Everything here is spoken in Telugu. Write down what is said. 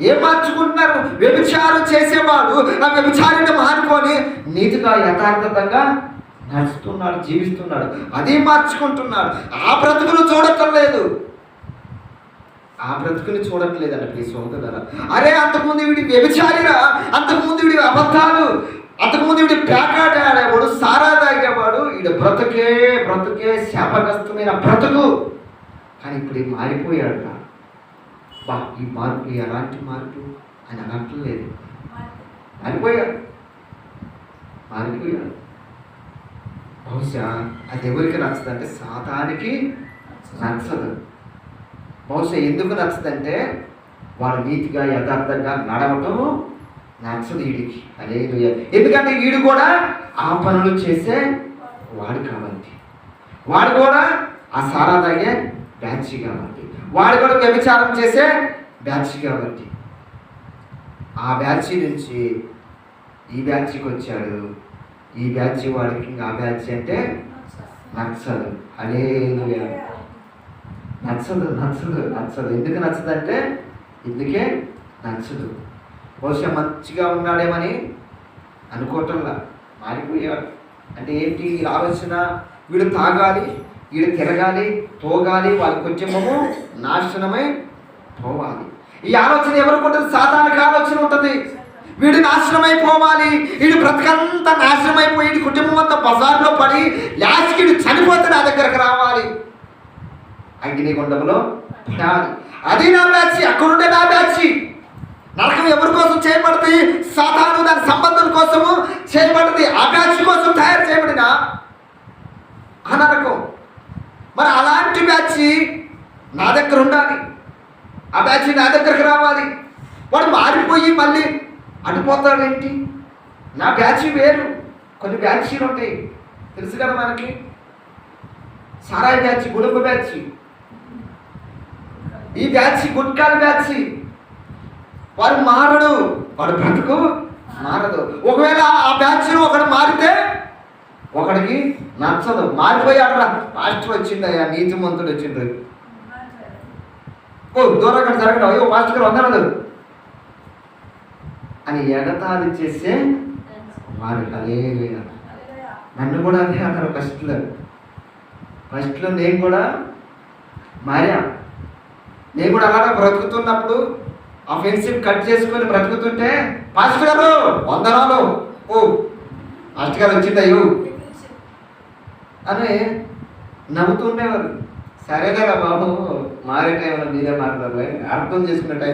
ఏం మార్చుకుంటున్నారు వ్యభిచారం చేసేవాడు ఆ వ్యభిచారిని మానుకొని నీతిగా యథార్థతంగా నడుస్తున్నాడు జీవిస్తున్నాడు. అది మార్చుకుంటున్నాడు. ఆ బ్రతుకును చూడటం లేదు. ఆ బ్రతుకుని చూడట్లేదండి ప్రియ సోదరులారా. అరే అంతకుముందు వీడి వ్యభిచారిరా అంతకుముందు వీడి అబద్ధాలు అంతకుముందు వీడి పేకాట ఆడేవాడు సారా తాగేవాడు వీడు బ్రతుకే బ్రతుకే శాపగ్రస్తమైన బ్రతుకు. కానీ ఇప్పుడు మారిపోయాడు బా ఈ మార్పు ఎలాంటి మార్పు అని అనట్లేదు. మారిపోయాడు మారిపోయాడు బహుశా అది ఎవరికి నచ్చదు అంటే సాతానికి నచ్చదు. బహుశా ఎందుకు నచ్చదంటే వాడు నీతిగా యథార్థంగా నడవటం నచ్చదు వీడికి. అదే ఎందుకంటే వీడు కూడా ఆ పనులు చేసే వాడు కాబట్టి వాడు కూడా ఆ సారా తాగే బ్యాచ్ కాబట్టి వాడు కూడా వ్యభిచారం చేసే బ్యాచ్ కాబట్టి ఆ బ్యాచ్ నుంచి ఈ బ్యాచ్కి వచ్చాడు. ఈ బ్యాచ్ వాడికి ఇంకా ఆ బ్యాచ్ అంటే నచ్చదు. అదే నచ్చదు నచ్చదు నచ్చదు. ఎందుకు నచ్చదంటే ఇందుకే నచ్చదు. బహుశా మంచిగా ఉన్నాడేమని అనుకోవటంలా. మారిపోయాడు. అంటే ఏంటి ఆలోచన? వీడు తాగాలి వీడు తిరగాలి తోగాలి వాళ్ళ వచ్చేమో నాశనమై పోవాలి. ఈ ఆలోచన ఎవరికి ఉంటుంది? సాధారణ ఆలోచన ఉంటుంది. వీడు నాశనమై పోవాలి. వీడు బ్రతకంతా నాశనమైపోయి వీడి కుటుంబం అంతా బజార్లో పడి లాస్ట్కి వీడు చనిపోతే నా దగ్గరకు రావాలి. అగ్నిగుండంలో గుండంలో అది నా బ్యాచ్ అక్కడుండే నా బ్యాచి. నరకం ఎవరి కోసం చేయబడుతుంది? సాధారణ దాని సంబంధం కోసము చేయబడుతుంది. ఆ బ్యాచ్ కోసం తయారు చేయబడిన ఆ నరకం మరి అలాంటి బ్యాచ్ నా దగ్గర ఉండాలి. ఆ బ్యాచ్ నా దగ్గరకు రావాలి. వాడు మారిపోయి మళ్ళీ అడిపోతాడేంటి నా బ్యాచ్ వేరు. కొన్ని బ్యాచ్లు ఉంటాయి. తెలుసు కదా మనకి? సారాయి బ్యాచ్ గుడుంబ బ్యాచ్. ఈ బ్యాచ్ గుట్కాల బ్యాచ్. వాడు మారడు. వాడు బ్రతుకు మారదు. ఒకవేళ ఆ బ్యాచ్ ఒకడు ఒకడికి నచ్చదు. మారిపోయాడు రా పాస్టర్ వచ్చిందయ్యా నీతిమంతుడు వచ్చిండు. ఓ దూరం అక్కడ జరగడం. అయ్యో పాస్టర్ గారు వందనదు అని ఎగతాళి చేసే వారు అదే నన్ను కూడా అదే అన్నారు ఫస్ట్లో ఫస్ట్లో నేను కూడా మారా. నేను కూడా అలాగా బ్రతుకుతున్నప్పుడు ఆ ఫ్రెండ్షిప్ కట్ చేసుకొని బ్రతుకుతుంటే పాస్టర్ గారు వందనాలు ఓ పాస్టర్ గారు వచ్చిందయ్యో అని నవ్వుతుండేవారు సరేలేరా బాబు మారే టైంలో మీరే మాట్లాడాలి అర్థం చేసుకునే టైం